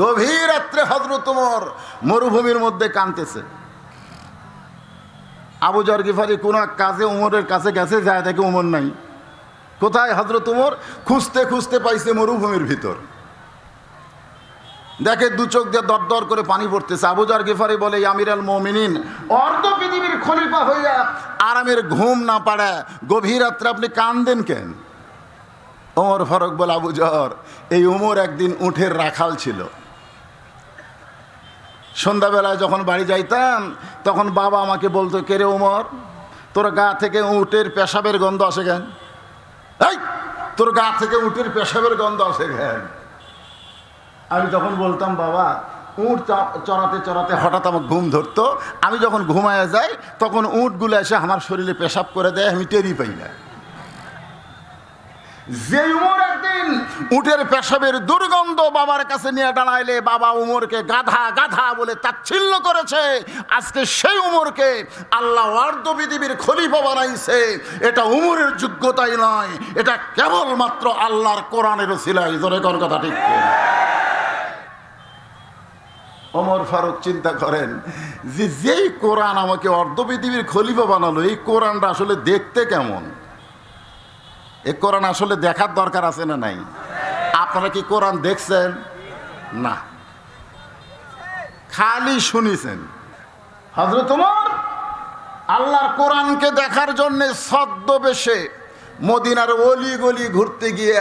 গভীর রাত্রে হজরত উমর মরুভূমির মধ্যে কানতেছে আবু জর গিফারি কোন এক কাজে উমরের কাছে গেছে, যায় দেখে উমর নাই। কোথায় হজরত উমর খুঁজতে খুঁজতে পাইছে মরুভূমির ভিতর। দেখে দু চোখ দিয়ে দর দর করে পানি পড়তেছে। আবুজার গেফারি বলে আমির আল মমিনিন, অর্ধ পৃথিবীর খলিফা হইয়া আরামের ঘুম না পাড়া গভীর রাত্রে আপনি কান্দেন কেন? ওমর ফারুক বলে আবুজর এই উমর একদিন উঠের রাখাল ছিল। সন্ধ্যাবেলায় যখন বাড়ি যাইতাম, তখন বাবা আমাকে বলতো কেরে উমর? তোর গা থেকে উটের পেশাবের গন্ধ আসে কেন? এই, তোর গা থেকে উটের পেশাবের গন্ধ আসে কেন? আমি তখন বলতাম, বাবা, উঁট চড়াতে চড়াতে হঠাৎ আমার ঘুম ধরতো। আমি যখন ঘুমায় যাই, তখন উঁটগুলো এসে আমার শরীরে পেশাব করে দেয়, আমি টেরি পাই না। যে উমর একদিন উটের পেশাবের দুর্গন্ধ বাবার কাছে নিয়ে দাঁড়াইলে বাবা উমরকে গাধা গাধা বলে তাচ্ছিল্য করেছে। আজকে সেই উমরকে আল্লাহ অর্ধ পৃথিবীর খলিফা বানাইছে। এটা উমরের যোগ্যতাই নয়, এটা কেবলমাত্র আল্লাহর কোরআনের সিলাই জোরে কর কথা ঠিক? ওমর ফারুক চিন্তা করেন যে যেই কোরআন আমাকে অর্ধ পৃথিবীর খলিফা বানালো, এই কোরআনটা আসলে দেখতে কেমন? এ কোরআন আসলে দেখার দরকার আছে না নাই? আপনারা কি কোরআন দেখছেন? না। খালি শুনিছেন। হজরত উমর আল্লাহর কোরআনকে দেখার জন্য ছদ্মবেশে মদিনার অলি গলি ঘুরতে গিয়ে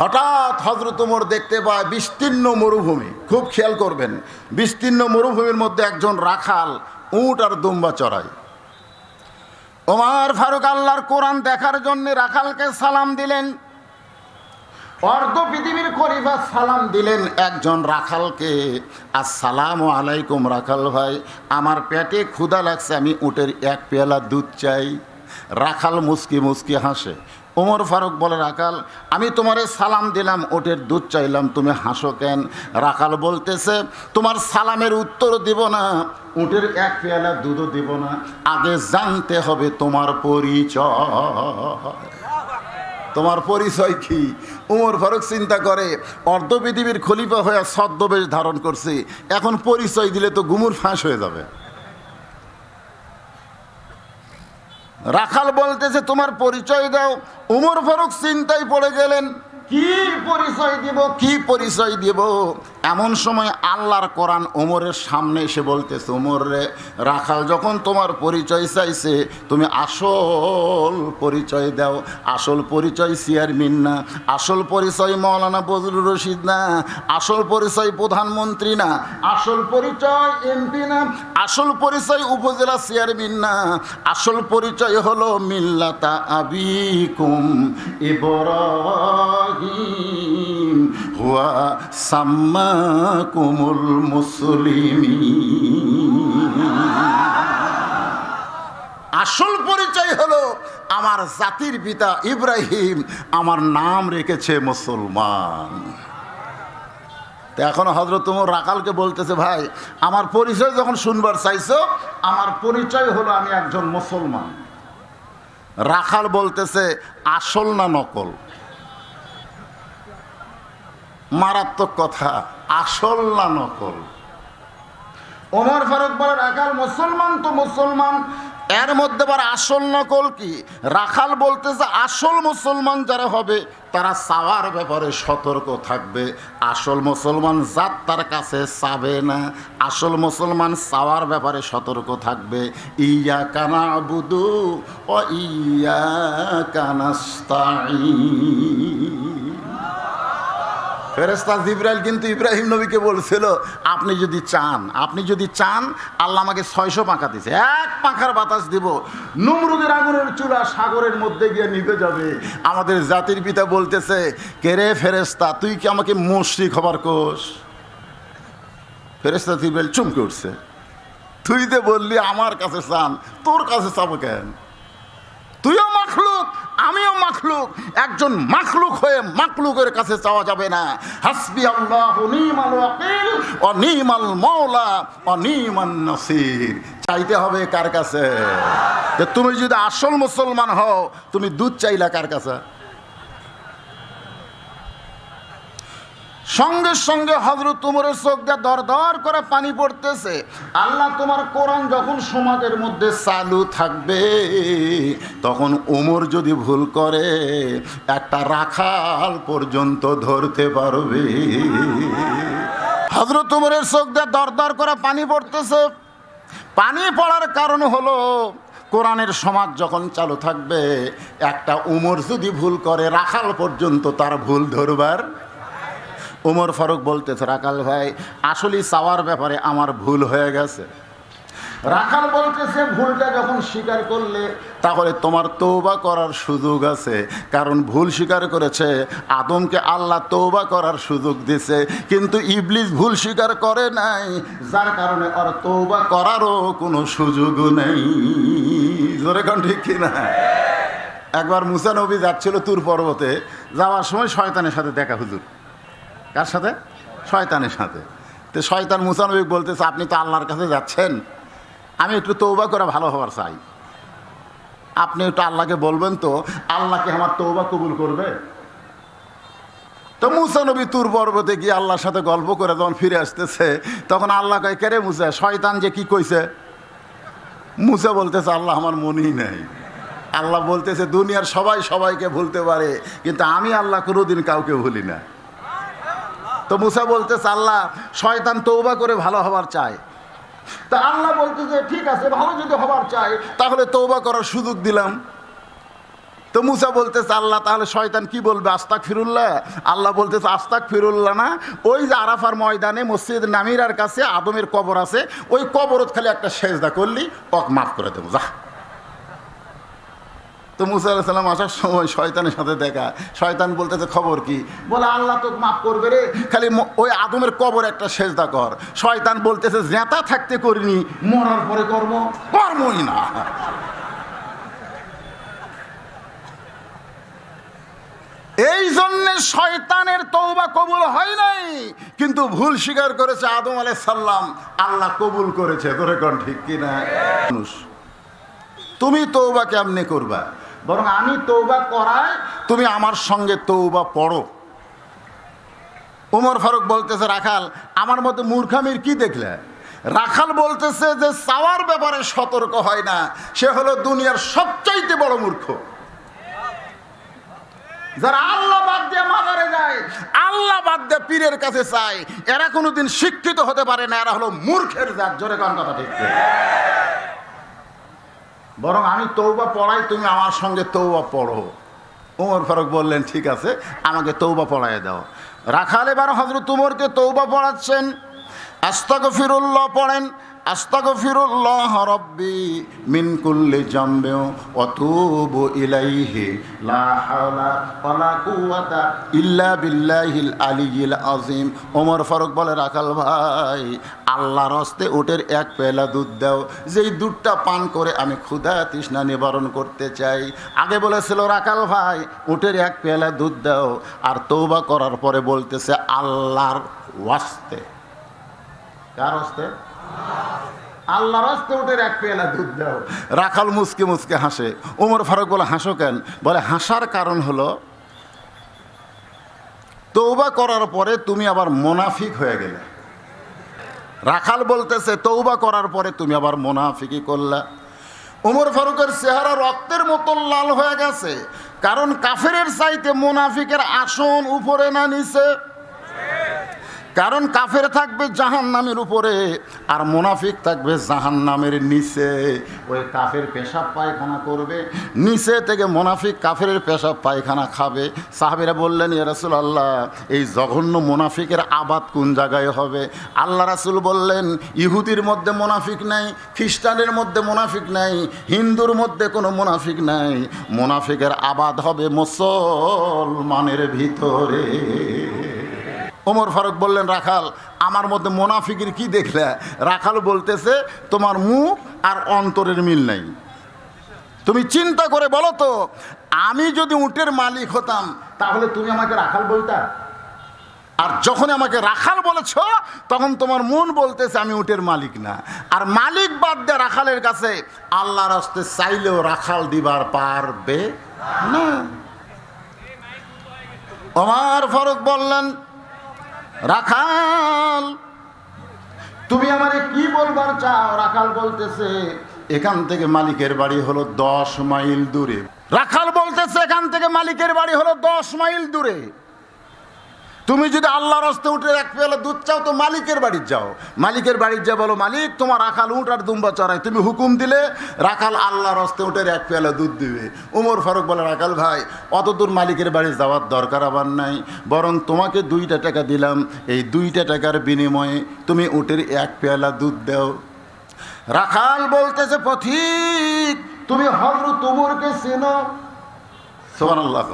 হঠাৎ হজরত উমর দেখতে পায় বিস্তীর্ণ মরুভূমি। খুব খেয়াল করবেন, বিস্তীর্ণ মরুভূমির মধ্যে একজন রাখাল উট আর দুম্বা চড়ায়। ওমর ফারুক আল্লাহর কোরআন দেখার জন্য রাখালকে সালাম দিলেন। অর্ধ পৃথিবীর খরিফা সালাম দিলেন একজন রাখালকে। আসসালাম আলাইকুম রাখাল ভাই, আমার পেটে ক্ষুদা লাগছে, আমি উটের এক পেয়ালা দুধ চাই। রাখাল মুসকি মুসকি হাসে। ওমর ফারুক বলে রাখাল আমি তোমারে সালাম দিলাম, ওটের দুধ চাইলাম, তুমি হাসো কেন? রাখাল বলতেছে, তোমার সালামের উত্তর দিব না উটের এক পেয়ালা দুধও দিব না, আগে জানতে হবে তোমার পরিচয়। তোমার পরিচয় কি? উমর ফারুক চিন্তা করে, অর্ধ পৃথিবীর খলিফা হয়ে ছদ্মবেশ ধারণ করছে, এখন পরিচয় দিলে তো গুমুর ফাঁস হয়ে যাবে। রাখাল বলতেছে তোমার পরিচয় দাও। উমর ফারুক চিন্তায় পড়ে গেলেন। কি পরিচয় দিব, কি পরিচয় দিব? এমন সময় আল্লাহর কোরআন ওমরের সামনে এসে বলতেছে, ওমর রে, রাখাল, যখন তোমার পরিচয় চাইছে, তুমি আসল পরিচয় দাও। আসল পরিচয় চেয়ারম্যান না, আসল পরিচয় মৌলানা বজরুল রশিদ না, আসল পরিচয় প্রধানমন্ত্রী না, আসল পরিচয় এমপি না, আসল পরিচয় উপজেলা চেয়ারম্যান না, আসল পরিচয় হলো মিল্লাতা আবিকুম হুয়া মুসলিমিন আসল পরিচয় হলো আমার জাতির পিতা ইব্রাহিম। আমার নাম রেখেছে মুসলমান। তো এখন হজরত উমর রাকালকে বলতেছে, ভাই, আমার পরিচয় যখন শুনবার চাইছো, আমার পরিচয় হলো আমি একজন মুসলমান। রাখাল বলতেছে, আসল না নকল? মারাত্মক কথা, আসল না নকল। ওমর ফারুক বলে রাখাল মুসলমান তো মুসলমান, এর মধ্যে আবার আসল নকল কি? রাখাল বলতে যে আসল মুসলমান যারা হবে, তারা চাওয়ার ব্যাপারে সতর্ক থাকবে। আসল মুসলমান জাত তার কাছে চাবে না। আসল মুসলমান চাওয়ার ব্যাপারে সতর্ক থাকবে। ইয়া কানা বুধু ও ইয়া কানাস্তাই ফেরেস্তা জিব্রাইল কিন্তু ইব্রাহিম নবীকে বলছিল, আপনি যদি চান, আপনি যদি চান, আল্লাহ আমাকে ছয়শো পাখা দিছে। এক পাখার বাতাস দিব। নমরুদের আগুনের চূড়া সাগরের মধ্যে গিয়ে নিভে যাবে। আমাদের জাতির পিতা বলতেছে কেরে ফেরেস্তা তুই কি আমাকে মুশরিক হবার কোষ? ফেরেস্তা জিব্রাইল চমকে উঠছে। তুই তো বললি আমার কাছে চান, তোর কাছে চাবো কেন? তুইও মাখলুক আমিও মাখলুক, একজন মাখলুক হয়ে মাখলুকের কাছে চাওয়া যাবে না। হাসবি আল্লাহ নিমাল ওয়াকিল ও নিমাল মৌলা অনিমান নসির। চাইতে হবে কার কাছে? যে তুমি যদি আসল মুসলমান হও, তুমি দুধ চাইলা কার কাছে? সঙ্গে সঙ্গে হজরত উমরের চোখ দিয়ে দর দর করে পানি পড়তেছে। আল্লাহ তোমার কোরআন যখন সমাজের মধ্যে চালু থাকবে, তখন উমর যদি ভুল করে, একটা রাখাল পর্যন্ত ধরতে পারবে। হজরত উমরের চোখ দিয়ে দর দর করে পানি পড়তেছে। পানি পড়ার কারণ হলো, কোরআনের সমাজ যখন চালু থাকবে, একটা উমর যদি ভুল করে, রাখাল পর্যন্ত তার ভুল ধরবার উমর ফারুক বলতেছে, রাখাল ভাই আসলে চাওয়ার ব্যাপারে আমার ভুল হয়ে গেছে। রাখাল বলতেছে, ভুলটা যখন স্বীকার করলে, তাহলে তোমার তৌবা করার সুযোগ আছে। কারণ ভুল স্বীকার করেছে, আদমকে আল্লাহ তৌবা করার সুযোগ দিছে, কিন্তু ইবলিস ভুল স্বীকার করে নাই, যার কারণে ওর তৌবা করারও কোনো সুযোগ নেই। জোরে কোন ঠিক কিনা? একবার মুসা নবী যাচ্ছিল তুর পর্বতে, যাওয়ার সময় শয়তানের সাথে দেখা হুজুর। কার সাথে? শয়তানের সাথে। তো শয়তান মুসানবী বলতেছে, আপনি তো আল্লাহর কাছে যাচ্ছেন। আমি একটু তৌবা করে ভালো হওয়ার চাই। আপনি একটু আল্লাহকে বলবেন তো আল্লাহকে আমার তৌবা কবুল করবে? তো মুসা নবী তুর পর্বতে গিয়ে আল্লাহর সাথে গল্প করে যখন ফিরে আসতেছে, তখন আল্লাহ কয় কেরে মুসা? শয়তান যে কি কইছে? মুসা বলতেছে, আল্লাহ আমার মনেই নেই। আল্লাহ বলতেছে, দুনিয়ার সবাই সবাইকে ভুলতে পারে, কিন্তু আমি আল্লাহ কোনোদিন কাউকে ভুলি না। তো মুসা বলতেছে আল্লাহ শয়তান তৌবা করে ভালো হবার চায়। তা আল্লাহ বলতেছে ঠিক আছে, ভালো যদি হবার চায়, তাহলে তৌবা করার সুযোগ দিলাম। তো মুসা বলতেছে আল্লাহ, তাহলে শয়তান কি বলবে? আস্তাক ফিরুল্লাহ আল্লাহ বলতেছে আস্তাক ফিরুল্লাহ না, ওই যে আরাফার ময়দানে মসজিদ নামিরার কাছে আদমের কবর আছে, ওই কবরত খালি একটা সেজদা করলি ওক মাফ করে দেবো। যা তো মুসা আলাহিসাল্লাম আসার সময় শয়তানের সাথে দেখা। শয়তান বলতেছে, খবর কি? বলে, আল্লাহ তো মাফ করবে রে। খালি ওই আদমের কবর একটা সেজদা কর। শয়তান বলতেছে জেতা থাকতে করিনি, মরার পরে কর্ম? কর্মই না। এই জন্যে শয়তানের তৌবা কবুল হয় নাই। কিন্তু ভুল স্বীকার করেছে আদম আলাই সাল্লাম আল্লাহ কবুল করেছে। তোরে কোন ঠিক কিনা? মানুষ, তুমি তৌবা কেমনে করবা? বরং আমি তৌবা করাই তুমি আমার সঙ্গে তৌবা পড়ো। উমর ফারুক বলতেছে, রাখাল, আমার মতো মূর্খামির কি দেখলে? রাখাল বলতেছে যে চাওয়ার ব্যাপারে সতর্ক হয় না। সে হলো দুনিয়ার সবচাইতে বড় মূর্খ। যারা আল্লাহ বাদ দিয়ে মাজারে যায়, আল্লাহ বাদ দিয়ে পীরের কাছে চায়, এরা কোনোদিন শিক্ষিত হতে পারে না। এরা হলো মূর্খের জাত। জোরে কোন কথা ঠিক? বরং আমি তৌবা পড়াই, তুমি আমার সঙ্গে তৌবা পড়ো। উমর ফারুক বললেন, ঠিক আছে, আমাকে তৌবা পড়াই দাও। রাখাল এবার হজরত উমরকে তৌবা পড়াচ্ছেন। আস্তাক ফিরুল্লাহ পড়েন। আস্তাক ফিরুল্লাহ রব্বি মিন কুল্লি জামবেও অতুবু ইলাইহি, লা হাওলা ওয়ালা কুওয়াতা ইল্লা বিল্লাহিল আলিয়িল আযীম। ওমর ফারুক বলে, রাখাল ভাই, আল্লাহর হস্তে ওটের এক পেলা দুধ দাও। যেই দুধটা পান করে আমি ক্ষুধা তৃষ্ণা নিবারণ করতে চাই। আগে বলেছিল, রাখাল ভাই, উটের এক পেলা দুধ দাও। আর তৌবা করার পরে বলতেছে, আল্লাহর ওয়াস্তে কার হস্তে? আল্লাহর হস্তে উটের এক পেলা দুধ দাও। রাখাল মুসকে মুসকে হাসে। ওমর ফারুক বলে, হাসো কেন? বলে, হাসার কারণ হলো তৌবা করার পরে তুমি আবার মোনাফিক হয়ে গেলে। রাখাল বলতেছে তৌবা করার পরে তুমি আবার মোনাফিকি করলা। উমর ফারুকের চেহারা রক্তের মতো লাল হয়ে গেছে, কারণ কাফেরের চাইতে মোনাফিকের আসন উপরে না নিচে। কারণ কাফের থাকবে জাহান নামের উপরে, আর মোনাফিক থাকবে জাহান নামের নিচে। ওই কাফের পেশাব পায়খানা করবে, নিচে থেকে মোনাফিক কাফের পেশাব পায়খানা খাবে। সাহাবিরা বললেন রাসুল আল্লাহ এই জঘন্য মোনাফিকের আবাদ কোন জায়গায় হবে? আল্লাহ রাসুল বললেন, ইহুদির মধ্যে মোনাফিক নাই খ্রিস্টানের মধ্যে মোনাফিক নাই, হিন্দুর মধ্যে কোনো মোনাফিক নাই। মোনাফিকের আবাদ হবে মুসলমানের ভিতরে। ওমর ফারুক বললেন, রাখাল, আমার মধ্যে মোনাফিকের কি দেখলে? রাখাল বলতেছে, তোমার মুখ আর অন্তরের মিল নাই। তুমি চিন্তা করে বলো তো, আমি যদি উটের মালিক হতাম, তাহলে তুমি আমাকে রাখাল বলতা? আর যখন আমাকে রাখাল বলেছ, তখন তোমার মন বলতেছে, আমি উটের মালিক না। আর মালিক বাদ দিয়ে রাখালের কাছে, আল্লাহর হস্তে চাইলেও রাখাল দিবার পারবে না। ওমার ফারুক বললেন রাখাল, তুমি আমারে কি বলবার চাও? রাখাল বলতেছে, এখান থেকে মালিকের বাড়ি হলো দশ মাইল দূরে। রাখাল বলতেছে, এখান থেকে মালিকের বাড়ি হলো দশ মাইল দূরে। তুমি যদি আল্লাহর হস্তে উঠে এক পেলা দুধ চাও, তো মালিকের বাড়ির যাও। মালিকের বাড়ির যা বলো, মালিক, তোমার রাখাল উঠ আর দুম্বা চড়াই। তুমি হুকুম দিলে রাখাল আল্লাহর হস্তে উঠে এক পেলা দুধ দিবে। উমর ফারুক বলে, রাখাল ভাই অত দূর মালিকের বাড়ি যাওয়ার দরকার আবার নাই। বরং তোমাকে দুইটা টাকা দিলাম। এই দুইটা টাকার বিনিময়ে তুমি উটের এক পেয়ালা দুধ দাও। রাখাল বলতেছে, পথিক, তুমি হজরত উমরকে চেনো? সোহানাল্লাহ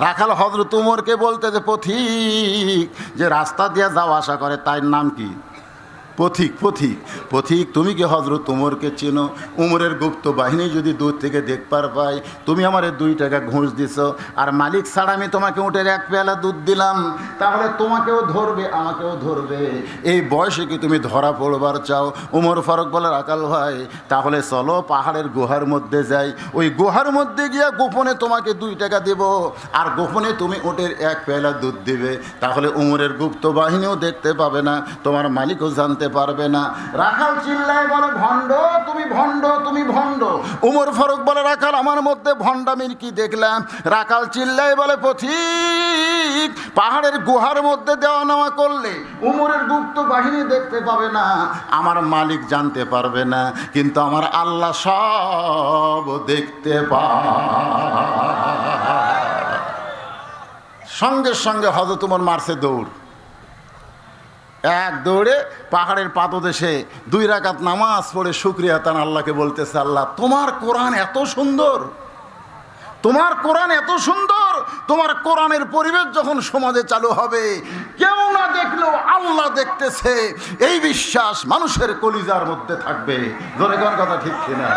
রাখাল হজরত উমরকে বলতে যে, পথিক, যে রাস্তা দিয়ে যাওয়া আসা করে, তার নাম কি? পথিক পথিক পথিক, তুমি কি হজরত উমরকে চেনো? উমরের গুপ্ত বাহিনী যদি দূর থেকে দেখবার পাই তুমি আমার দুই টাকা ঘুষ দিছ, আর মালিক ছাড়া আমি তোমাকে উঠের এক পেয়ালা দুধ দিলাম। তাহলে তোমাকেও ধরবে, আমাকেও ধরবে। এই বয়সে কি তুমি ধরা পড়বার চাও? উমর ফারুক বলে আকাল ভাই, তাহলে চলো পাহাড়ের গুহার মধ্যে যাই। ওই গুহার মধ্যে গিয়া গোপনে তোমাকে দুই টাকা দেব, আর গোপনে তুমি ওটের এক পেয়ালা দুধ দিবে। তাহলে উমরের গুপ্ত বাহিনীও দেখতে পাবে না, তোমার মালিকও জানতে পারবে না। রাখাল চিল্লায় বলে, ভণ্ড, তুমি ভণ্ড তুমি ভণ্ড। উমর ফারুক বলে, রাখাল, আমার মধ্যে ভণ্ডামির কি দেখলাম? রাখাল চিল্লায় বলে, পথিক, পাহাড়ের গুহার মধ্যে দেওয়া নেওয়া করলে উমরের গুপ্ত বাহিনী দেখতে পাবে না। আমার মালিক জানতে পারবে না, কিন্তু আমার আল্লাহ সব দেখতে পায়। সঙ্গে সঙ্গে হজরত উমর মারছে দৌড়। এক দৌড়ে পাহাড়ের পাদদেশে দুই রাকাত নামাজ পড়ে শুক্রিয়া তান আল্লাহকে বলতেছে, আল্লাহ, তোমার কোরআন এত সুন্দর। তোমার কোরআন এত সুন্দর। তোমার কোরআনের পরিবেশ যখন সমাজে চালু হবে, কেউ না দেখলেও আল্লাহ দেখতেছে। এই বিশ্বাস মানুষের কলিজার মধ্যে থাকবে। ধরে কথা ঠিক কিনা?